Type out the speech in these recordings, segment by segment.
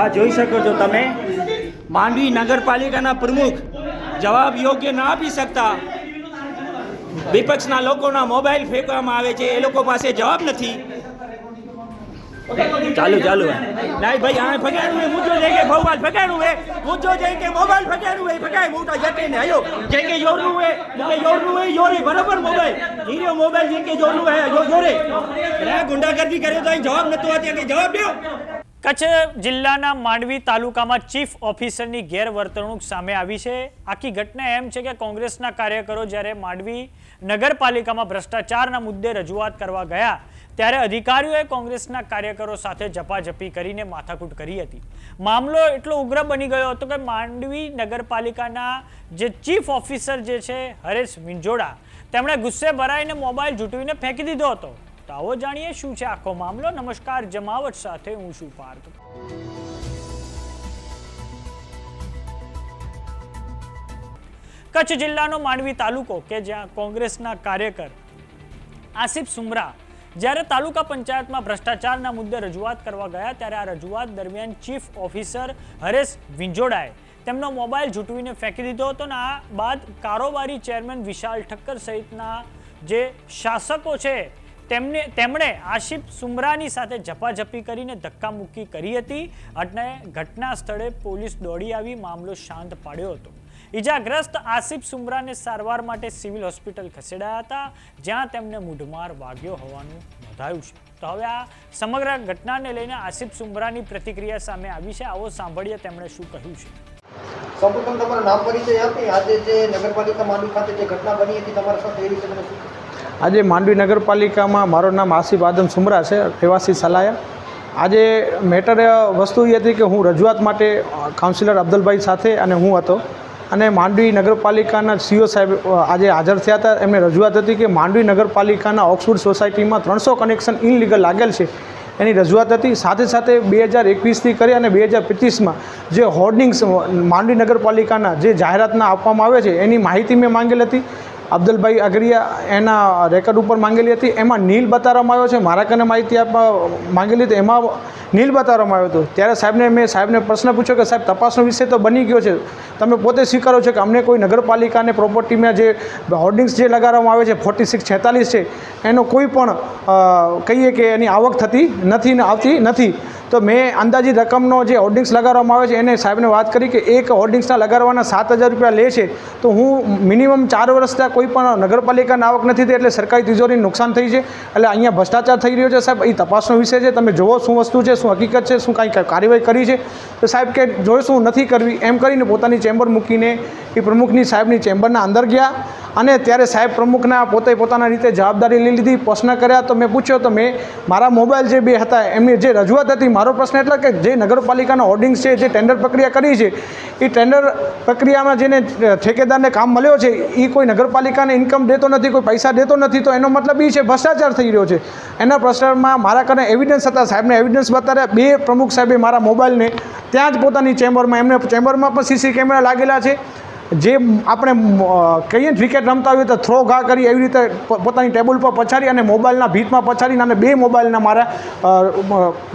આ જોઈ શકો છો તમે. માંડવી નગરપાલિકાના પ્રમુખ જવાબ યોગ્ય ના આપી શકતા. વિપક્ષના લોકોના મોબાઈલ ફેંકવામાં આવે છે, એ લોકો પાસે જવાબ નથી. ચાલુ ચાલુ નહીં ભાઈ, આને ફગાડું એ મુદ્દો જઈ કે મોબાઈલ ફગાડું એ મુદ્દો જઈ કે મોબાઈલ ફગાડું એ ફગાય, મોટા જટીને આયો. જે કે યોરનું એ કે યોરનું એ યોરે, બરાબર મોબાઈલ. હીરો મોબાઈલ જે કે જોરનું હે? જો, જોરે. આ ગુંડાગર્દી કર્યો તો જવાબ નતો આતી કે જવાબ દો કચ્છ જિલ્લાના માંડવી તાલુકામાં ચીફ ઓફિસરની ગેરવર્તણૂક સામે આવી છે. આખી ઘટના એમ છે કે કોંગ્રેસના કાર્યકરો જ્યારે માંડવી નગરપાલિકામાં ભ્રષ્ટાચારના મુદ્દે રજૂઆત કરવા ગયા, ત્યારે અધિકારીઓએ કોંગ્રેસના કાર્યકરો સાથે ઝપાઝપી કરીને માથાકૂટ કરી હતી. મામલો એટલો ઉગ્ર બની ગયો હતો કે માંડવી નગરપાલિકાના જે ચીફ ઓફિસર જે છે, હરેશ મિંજોડા, તેમણે ગુસ્સે ભરાઈને મોબાઈલ જૂટવીને ફેંકી દીધો હતો. તો આવો જાણીએ શું છે આખો મામલો? નમસ્કાર, જમાવટ સાથે હું છું પાર્થ. કચ્છ જિલ્લાનો માંડવી તાલુકો કે જ્યાં કોંગ્રેસના કાર્યકર આસિફ સુમરા જ્યારે તાલુકા પંચાયતમાં ભ્રષ્ટાચારના મુદ્દે રજૂઆત કરવા ગયા ત્યારે આ રજૂઆત દરમિયાન ચીફ ઓફિસર હરેશ વિંજોડાએ તેમનો મોબાઈલ ઝૂંટવીને ફેંકી દીધો હતો અને આ બાદ કારોબારી ચેરમેન વિશાલ ઠક્કર સહિતના જે શાસકો છે તેમને, તેમણે આશિફ સુમરાની સાથે ઝપાઝપી કરીને ધક્કામુક્કી કરી હતી અને ઘટના સ્થળે પોલીસ દોડી આવી, મામલો શાંત પાડ્યો હતો. ઈજાગ્રસ્ત આસિફ સુમરાને સારવાર માટે સિવિલ હોસ્પિટલ ખસેડાયા હતા, જ્યાં તેમને મૂઢમાર વાગ્યો હોવાનું નોંધાયું છે. તો હવે આ સમગ્ર ઘટનાને લઈને આસિફ સુમરાની પ્રતિક્રિયા સામે આવી છે. આવો સાંભળીએ તેમણે શું કહ્યું છે. સૌપ્રથમ તમારું નામ પરિચય આપી. આજે જે નગરપાલિકા માંડવી ખાતે જે ઘટના બની હતી, તમારા સાથે એ વિશે તમે શું? આજે માંડવી નગરપાલિકામાં મારું નામ આસિફ આદમ સુમરા છે, રહેવાસી સલાયા. આજે મેટર વસ્તુ એ હતી કે હું રજૂઆત માટે કાઉન્સિલર અબ્દુલભાઈ સાથે અને હું હતો. અને માંડવી નગરપાલિકાના સીઓ સાહેબ આજે હાજર થયા હતા. એમને રજૂઆત હતી કે માંડવી નગરપાલિકાના ઓક્સફોર્ડ સોસાયટીમાં ત્રણસો કનેક્શન ઇનલીગલ લાગેલ છે. એની રજૂઆત હતી. સાથે સાથે બે હજાર એકવીસથી કરી અને બે હજાર પચીસમાં જે હોર્ડિંગ્સ માંડવી નગરપાલિકાના જે જાહેરાતના આપવામાં આવે છે, એની માહિતી મેં માંગેલ હતી. અબ્દુલભાઈ અગરિયા એના રેકર્ડ ઉપર માંગેલી હતી. એમાં નીલ બતાવવામાં આવ્યો છે. મારા કને માહિતી આપવા માંગેલી હતી. એમાં નીલ બતાવવામાં આવ્યો હતો. ત્યારે સાહેબને મેં સાહેબને પ્રશ્ન પૂછ્યો કે સાહેબ, તપાસનો વિષય તો બની ગયો છે. તમે પોતે સ્વીકારો છો કે અમને કોઈ નગરપાલિકાને પ્રોપર્ટીમાં જે હોર્ડિંગ્સ જે લગાડવામાં આવે છે ફોર્ટી સિક્સ છેતાલીસ છે, એનો કોઈ પણ કહીએ કે એની આવક થતી નથી ને આવતી નથી. તો મેં અંદાજિત રકમનો જે હોર્ડિંગ્સ લગાડવામાં આવે છે, એને સાહેબને વાત કરી કે એક હોર્ડિંગ્સના લગાડવાના સાત હજાર રૂપિયા લે છે, તો હું મિનિમમ ચાર વર્ષથી કોઈ પણ નગરપાલિકાની આવક નથી થઈ એટલે સરકારી તિજોરીને નુકસાન થઈ છે. એટલે અહીંયા ભ્રષ્ટાચાર થઈ રહ્યો છે સાહેબ. એ તપાસનો વિષય છે. તમે જુઓ શું વસ્તુ છે, શું હકીકત છે, શું કાંઈ કાર્યવાહી કરી છે. તો સાહેબ કે જોઈશું, નથી કરવી. એમ કરીને પોતાની ચેમ્બર મૂકીને એ પ્રમુખની સાહેબની ચેમ્બરના અંદર ગયા અને ત્યારે સાહેબ પ્રમુખના પોતે પોતાના રીતે જવાબદારી લઈ લીધી, પ્રશ્ન કર્યા. તો મેં પૂછ્યો, તો મેં મારા મોબાઈલ જે બે હતા, એમની જે રજૂઆત હતી મારો પ્રશ્ન એટલો કે જે નગરપાલિકાના હોર્ડિંગ્સ છે, જે ટેન્ડર પ્રક્રિયા કરી છે, એ ટેન્ડર પ્રક્રિયામાં જેને ઠેકેદારને કામ મળ્યો છે એ કોઈ નગરપાલિકાને ઇન્કમ દેતો નથી, કોઈ પૈસા દેતો નથી, તો એનો મતલબ એ છે, ભ્રષ્ટાચાર થઈ રહ્યો છે. એના પ્રશ્નમાં મારા કને એવિડન્સ હતા, સાહેબને એવિડન્સ બતાવ્યા બે પ્રમુખ સાહેબે મારા મોબાઈલને ત્યાં જ પોતાની ચેમ્બરમાં એમને ચેમ્બરમાં પણ સીસી કેમેરા લાગેલા છે. જે આપણે કહીએ ને ક્રિકેટ રમતા હોય તો થ્રો ઘા કરી એવી રીતે પોતાની ટેબલ પર પછાડી અને મોબાઈલના ભીતમાં પછાડીને અને બે મોબાઈલના મારા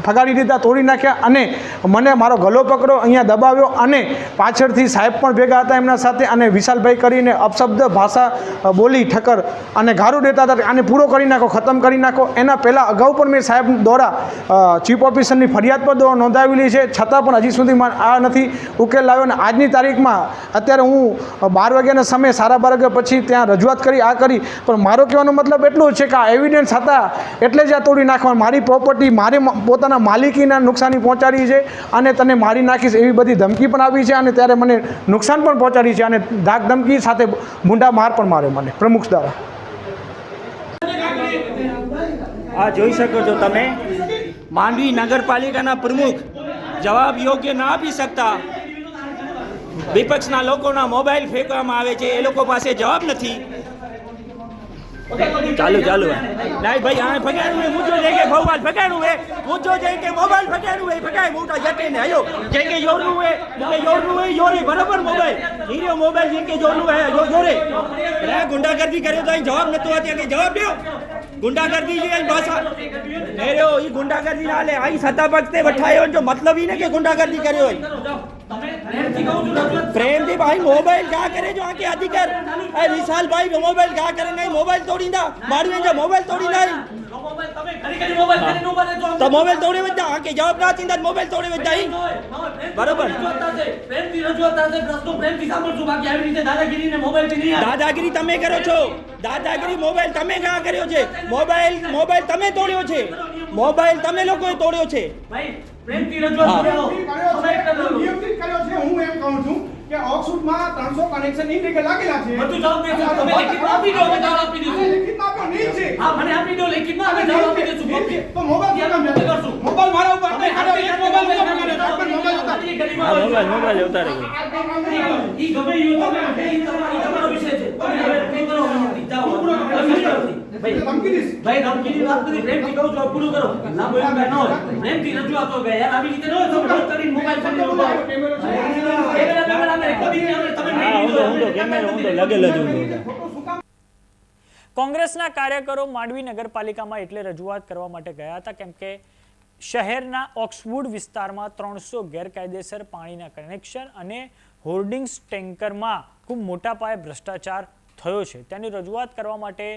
ફગાડી દીધા, તોડી નાખ્યા અને મને મારો ગલો પકડો અહીંયા દબાવ્યો અને પાછળથી સાહેબ પણ ભેગા હતા એમના સાથે અને વિશાલભાઈ કરીને અપશબ્દ ભાષા બોલી ઠક્કર અને ગારું દેતા હતા આને પૂરો કરી નાખો, ખતમ કરી નાખો. એના પહેલાં અગાઉ પણ મેં સાહેબ દ્વારા ચીફ ઓફિસરની ફરિયાદ પર નોંધાવેલી છે. છતાં પણ હજી સુધીમાં આ નથી ઉકેલ લાવ્યો અને આજની તારીખમાં અત્યારે હું બાર વાગ્યાના સમયે સાડા બાર વાગ્યા પછી ત્યાં રજૂઆત કરી, આ કરી. પણ મારો કહેવાનો મતલબ એટલો છે કે આ એવિડન્સ હતા એટલે જ આ તોડી નાખવા. મારી પ્રોપર્ટી મારે પોતાના માલિકીના નુકસાની પહોંચાડી છે અને તને મારી નાખીશ એવી બધી ધમકી પણ આવી છે અને ત્યારે મને નુકસાન પણ પહોંચાડી છે અને ધાક ધમકી સાથે ભૂંડા માર પણ માર્યો મને. પ્રમુખ દ્વારા. આ જોઈ શકો છો તમે. માંડવી નગરપાલિકાના પ્રમુખ જવાબ યોગ્ય ના આપી શકતા. વિપક્ષના લોકોના મોબાઈલ ફેંકવામાં આવે છે એ લોકો પાસે જવાબ નથી. ચાલુ ચાલુ ના ભાઈ હા ફગાડું મુજો જઈ કે ભોવાલ ફગાડું હે મુજો જઈ કે મોબાઈલ ફગાડું હે ફગાય મોટા જટીને આયો જઈ કે યોરનું હે મુકે યોરનું હે યોરે બરાબર મોબાઈલ. હીરો મોબાઈલ જઈ કે યોરનું હે જો જોરે. રે ગુંડાગર્દી કરે તો અહીં જવાબ નતો આતી કે જવાબ દો ગુંડાગર્દી જે અહીં ભાષા મેરે ઈ ગુંડાગર્દી ના લે. આઈ સત્તા પક્ષે બઠાયો જો મતલબ ઈ ને કે ગુંડાગર્દી કર્યો હોય. પ્રેમથી ભાઈ મોબાઈલ કા કરે જો આખી અધિકાર એ વિશાલ ભાઈ મોબાઈલ કા કરે નહીં મોબાઈલ તોડીંદા મારી જે મોબાઈલ તોડી નહીં તો મોબાઈલ તોડી વજા આકે જવાબ ના ચિંતા મોબાઈલ તોડી ઈ બરોબર. દાદાગીરી તમે કરો છો. દાદાગીરી મોબાઈલ તમે કા કર્યો છે. મોબાઈલ મોબાઈલ તમે તોડ્યો છે. મોબાઈલ તમે લોકોએ તોડ્યો છે. નિયમથી કર્યો છે. હું એમ કહું છું કે ઓક્સફોર્ડમાં 300 કનેક્શન ઇન્ડિકે લાગેલા છે. બધું જવાબ દેશો. તમે લેખિતમાં આપી દો, અમે જવાબ આપી દઈશું. લેખિતમાં આપ્યો નહીં છે. હા મને આપી દો લેખિતમાં અમે જવાબ આપી દઈશું. કોપી. તો મોબાઈલ કેમ મેં કરશું. મોબાઈલ મારા ઉપર તમે કાઢો, એક મોબાઈલ બીજો પકડો, તમે ઝાકળ મોબાઈલ ઉતારી હોય. મોબાઈલ મોબાઈલ ઉતારી ગયો ઈ ગમે ઈ ઈ તમારો વિષય છે તમે હવે પૂરું કરો વિનંતી. જાઓ. ભાઈ, ધમકી ભાઈ ધમકીની વાત બધી પ્રેમથી કહું છું પૂરું કરો. લાંબુ એમ કાંઈ ન પ્રેમથી રજૂઆત હોય યાર આવી રીતે ન હોય કરીને મોબાઈલ ફોન ઊભા રહો. કેમેરા બેમેરા અમે કદી અમે તમે નહીં લીધો. ઊંધો કેમેરો ઊંધો લગેલ જ ઊંધો ખોટું શું કામ? કોંગ્રેસના કાર્યકરો માંડવી નગરપાલિકામાં એટલે રજૂઆત કરવા માટે ગયા હતા કેમ કે શહેરના ઓક્સવુડ વિસ્તારમાં ત્રણસો ગેરકાયદેસર પાણીના કનેક્શન અને હોર્ડિંગ્સ ટેન્કરમાં ખૂબ મોટા પાયે ભ્રષ્ટાચાર થયો છે. તેની રજૂઆત કરવા માટે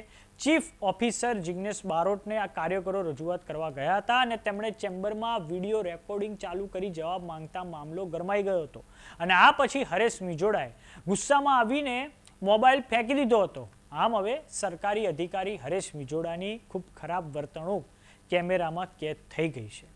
ચીફ ઓફિસર જિગ્નેશ બારોટને આ કાર્યકરો રજૂઆત કરવા ગયા હતા અને તેમણે ચેમ્બરમાં વીડિયો રેકોર્ડિંગ ચાલુ કરી જવાબ માંગતા મામલો ગરમાઈ ગયો હતો. અને આ પછી હરેશ મિજોડાએ ગુસ્સામાં આવીને મોબાઈલ ફેંકી દીધો હતો. આમ હવે સરકારી અધિકારી હરેશ મિજોડાની ખૂબ ખરાબ વર્તણૂક કેમેરામાં કેદ થઈ ગઈ છે.